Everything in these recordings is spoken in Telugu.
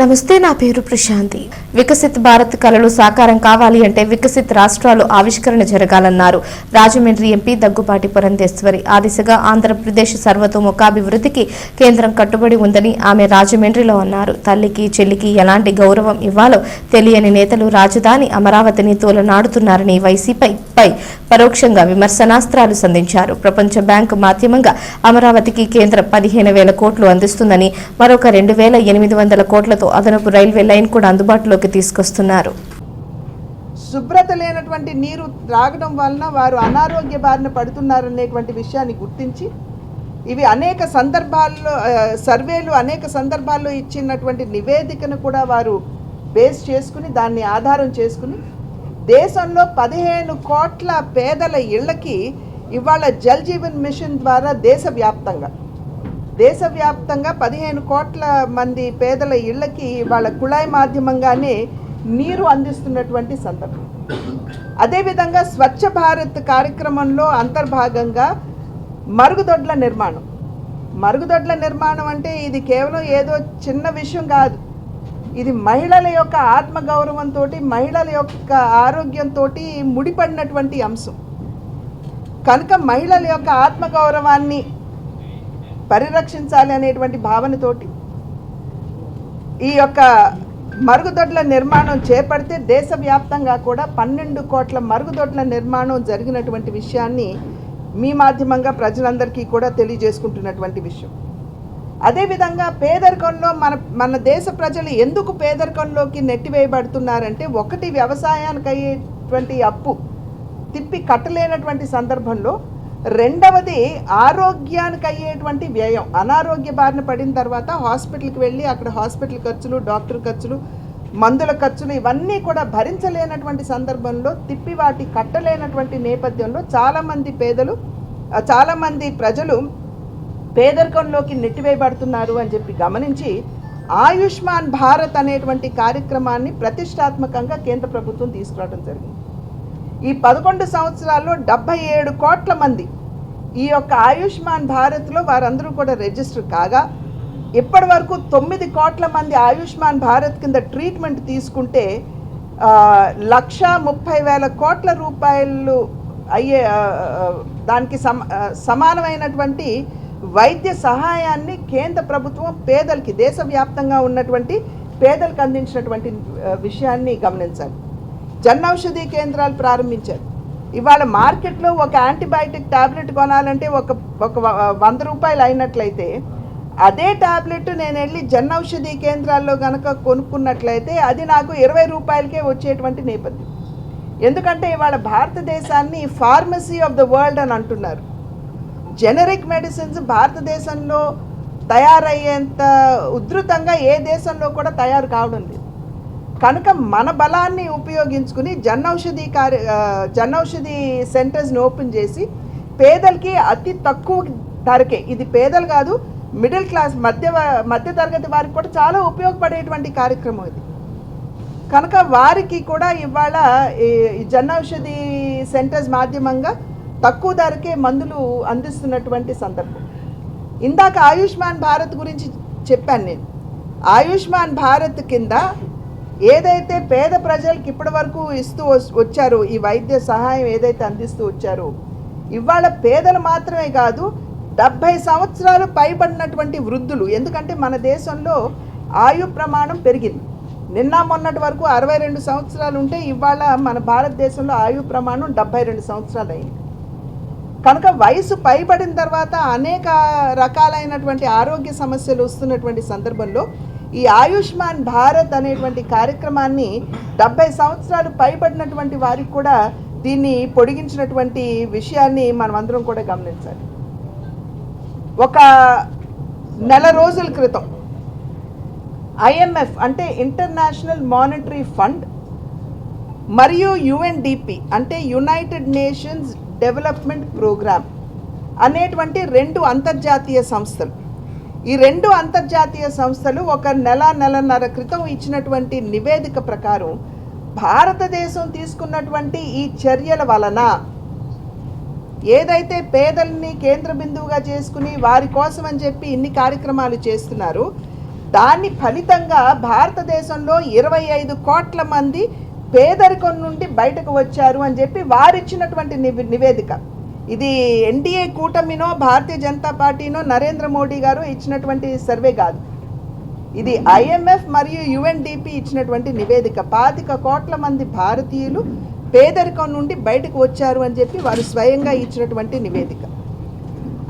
నమస్తే నా పేరు ప్రశాంతి. వికసిత్ భారత్ కళలు సాకారం కావాలి అంటే వికసిత్ రాష్ట్రాలు ఆవిష్కరణ జరగాలన్నారు. రాజమండ్రి ఎంపీ దగ్గుపాటి పురంధేశ్వరి. ఆ దిశగా ఆంధ్రప్రదేశ్ సర్వతోముఖాభివృద్ధికి కేంద్రం కట్టుబడి ఉందని ఆమె రాజమండ్రిలో అన్నారు. తల్లికి చెల్లికి ఎలాంటి గౌరవం ఇవ్వాలో తెలియని నేతలు రాజధాని అమరావతిని తోలనాడుతున్నారని వైసీపీపై పరోక్షంగా విమర్శనాస్త్రాలు సంధించారు. ప్రపంచ బ్యాంకు మాధ్యమంగా అమరావతికి కేంద్రం పదిహేను వేల కోట్లు అందిస్తుందని మరొక రెండు వేల ఎనిమిది వందల కోట్లతో అదనపు రైల్వే లైన్ కూడా అందుబాటులోకి తీసుకొస్తున్నారు. శుభ్రత లేనటువంటి నీరు త్రాగడం వలన వారు అనారోగ్య బారిన పడుతున్నారనేటువంటి విషయాన్ని గుర్తించి ఇవి అనేక సందర్భాల్లో సర్వేలు అనేక సందర్భాల్లో ఇచ్చినటువంటి నివేదికను కూడా వారు బేస్ చేసుకుని దాన్ని ఆధారం చేసుకుని దేశంలో పదిహేను కోట్ల పేదల ఇళ్ళకి ఇవాళ జల్ జీవన్ మిషన్ ద్వారా దేశవ్యాప్తంగా దేశవ్యాప్తంగా పదిహేను కోట్ల మంది పేదల ఇళ్ళకి వాళ్ళ కుళాయి మాధ్యమంగానే నీరు అందిస్తున్నటువంటి సందర్భం. అదేవిధంగా స్వచ్ఛ భారత్ కార్యక్రమంలో అంతర్భాగంగా మరుగుదొడ్ల నిర్మాణం. మరుగుదొడ్ల నిర్మాణం అంటే ఇది కేవలం ఏదో చిన్న విషయం కాదు. ఇది మహిళల యొక్క ఆత్మగౌరవంతో మహిళల యొక్క ఆరోగ్యంతో ముడిపడినటువంటి అంశం. కనుక మహిళల యొక్క ఆత్మగౌరవాన్ని పరిరక్షించాలి అనేటువంటి భావనతోటి ఈ యొక్క మరుగుదొడ్ల నిర్మాణం చేపడితే దేశవ్యాప్తంగా కూడా పన్నెండు కోట్ల మరుగుదొడ్ల నిర్మాణం జరిగినటువంటి విషయాన్ని మీ మాధ్యమంగా ప్రజలందరికీ కూడా తెలియజేసుకుంటున్నటువంటి విషయం. అదేవిధంగా పేదరికంలో మన మన దేశ ప్రజలు ఎందుకు పేదరికంలోకి నెట్టివేయబడుతున్నారంటే ఒకటి వ్యవసాయానికి అయ్యేటువంటి అప్పు తిప్పి కట్టలేనటువంటి సందర్భంలో రెండవది ఆరోగ్యానికి అయ్యేటువంటి వ్యయం. అనారోగ్య బారిన పడిన తర్వాత హాస్పిటల్కి వెళ్ళి అక్కడ హాస్పిటల్ ఖర్చులు డాక్టర్ ఖర్చులు మందుల ఖర్చులు ఇవన్నీ కూడా భరించలేనటువంటి సందర్భంలో తిప్పి వాటి కట్టలేనటువంటి నేపథ్యంలో చాలామంది పేదలు చాలామంది ప్రజలు పేదరికంలోకి నెట్టివేయబడుతున్నారు అని చెప్పి గమనించి ఆయుష్మాన్ భారత్ అనేటువంటి కార్యక్రమాన్ని ప్రతిష్టాత్మకంగా కేంద్ర ప్రభుత్వం తీసుకురావడం జరిగింది. ఈ పదకొండు సంవత్సరాల్లో డెబ్బై ఏడు కోట్ల మంది ఈ యొక్క ఆయుష్మాన్ భారత్లో వారందరూ కూడా రిజిస్టర్ కాగా ఇప్పటి వరకు తొమ్మిది కోట్ల మంది ఆయుష్మాన్ భారత్ కింద ట్రీట్మెంట్ తీసుకుంటే లక్ష ముప్పై వేల కోట్ల రూపాయలు అయ్యే దానికి సమ సమానమైనటువంటి వైద్య సహాయాన్ని కేంద్ర ప్రభుత్వం పేదలకి దేశవ్యాప్తంగా ఉన్నటువంటి పేదలకు అందించినటువంటి విషయాన్ని గమనించాలి. జన్ ఔషధి కేంద్రాలు ప్రారంభించారు. ఇవాళ మార్కెట్లో ఒక యాంటీబయాటిక్ టాబ్లెట్ కొనాలంటే ఒక ఒక వ- వంద రూపాయలు అయినట్లయితే అదే టాబ్లెట్ నేను వెళ్ళి జన్ ఔషధి కేంద్రాల్లో కనుక కొనుక్కున్నట్లయితే అది నాకు ఇరవై రూపాయలకే వచ్చేటువంటి నేపథ్యం. ఎందుకంటే ఇవాళ భారతదేశాన్ని ఫార్మసీ ఆఫ్ ద వరల్డ్ అని అంటున్నారు. జెనరిక్ మెడిసిన్స్ భారతదేశంలో తయారయ్యేంత ఉధృతంగా ఏ దేశంలో కూడా తయారు కావడం లేదు. కనుక మన బలాన్ని ఉపయోగించుకుని జన్ ఔషధి కార్య ఆ, జన్ సెంటర్స్ని ఓపెన్ చేసి పేదలకి అతి తక్కువ ధరకే ఇది పేదలు కాదు మిడిల్ క్లాస్ మధ్య మధ్య తరగతి వారికి కూడా చాలా ఉపయోగపడేటువంటి కార్యక్రమం ఇది. కనుక వారికి కూడా ఇవాళ ఈ ఈ సెంటర్స్ మాధ్యమంగా తక్కువ ధరకే మందులు అందిస్తున్నటువంటి సందర్భం. ఇందాక ఆయుష్మాన్ భారత్ గురించి చెప్పాను నేను. ఆయుష్మాన్ భారత్ కింద ఏదైతే పేద ప్రజలకు ఇప్పటి వరకు ఇస్తూ వచ్చారు ఈ వైద్య సహాయం ఏదైతే అందిస్తూ వచ్చారో ఇవాళ పేదలు మాత్రమే కాదు డెబ్భై సంవత్సరాలు పైబడినటువంటి వృద్ధులు ఎందుకంటే మన దేశంలో ఆయు ప్రమాణం పెరిగింది. నిన్న మొన్నటి వరకు అరవై రెండు సంవత్సరాలు ఉంటే ఇవాళ మన భారతదేశంలో ఆయు ప్రమాణం డెబ్బై రెండు సంవత్సరాలు అయింది. కనుక వయసు పైబడిన తర్వాత అనేక రకాలైనటువంటి ఆరోగ్య సమస్యలు వస్తున్నటువంటి సందర్భంలో ఈ ఆయుష్మాన్ భారత్ అనేటువంటి కార్యక్రమాన్ని డెబ్బై సంవత్సరాలు పైబడినటువంటి వారికి కూడా దీన్ని పొడిగించినటువంటి విషయాన్ని మనం అందరం కూడా గమనించాలి. ఒక నెల రోజుల క్రితం ఐఎంఎఫ్ అంటే ఇంటర్నేషనల్ మానిటరీ ఫండ్ మరియు యుఎన్డిపి అంటే యునైటెడ్ నేషన్స్ డెవలప్మెంట్ ప్రోగ్రామ్ అనేటువంటి రెండు అంతర్జాతీయ సంస్థలు ఈ రెండు అంతర్జాతీయ సంస్థలు ఒక నెల నెలన్నర క్రితం ఇచ్చినటువంటి నివేదిక ప్రకారం భారతదేశం తీసుకున్నటువంటి ఈ చర్యల వలన ఏదైతే పేదల్ని కేంద్ర బిందువుగా చేసుకుని వారి కోసం అని చెప్పి ఇన్ని కార్యక్రమాలు చేస్తున్నారు దాని ఫలితంగా భారతదేశంలో ఇరవై ఐదు కోట్ల మంది పేదరికం నుండి బయటకు వచ్చారు అని చెప్పి వారిచ్చినటువంటి నివేదిక. ఇది ఎన్డీఏ కూటమినో భారతీయ జనతా పార్టీనో నరేంద్ర మోడీ గారు ఇచ్చినటువంటి సర్వే కాదు. ఇది ఐఎంఎఫ్ మరియు యుఎన్డిపి ఇచ్చినటువంటి నివేదిక. పాతిక కోట్ల మంది భారతీయులు పేదరికం నుండి బయటకు వచ్చారు అని చెప్పి వారు స్వయంగా ఇచ్చినటువంటి నివేదిక.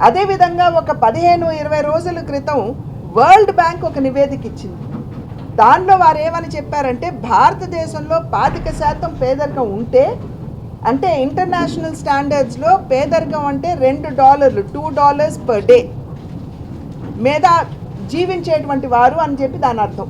అదేవిధంగా ఒక పదిహేను ఇరవై రోజుల క్రితం వరల్డ్ బ్యాంక్ ఒక నివేదిక ఇచ్చింది. దానిలో వారు ఏమని చెప్పారంటే భారతదేశంలో పాతిక శాతం పేదరికం ఉంటే అంటే ఇంటర్నేషనల్ స్టాండర్డ్స్లో పేదరికం అంటే రెండు డాలర్లు టూ డాలర్స్ పర్ డే మీద జీవించేటువంటి వారు అని చెప్పి దాని అర్థం.